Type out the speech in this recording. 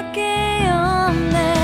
수밖에 없네.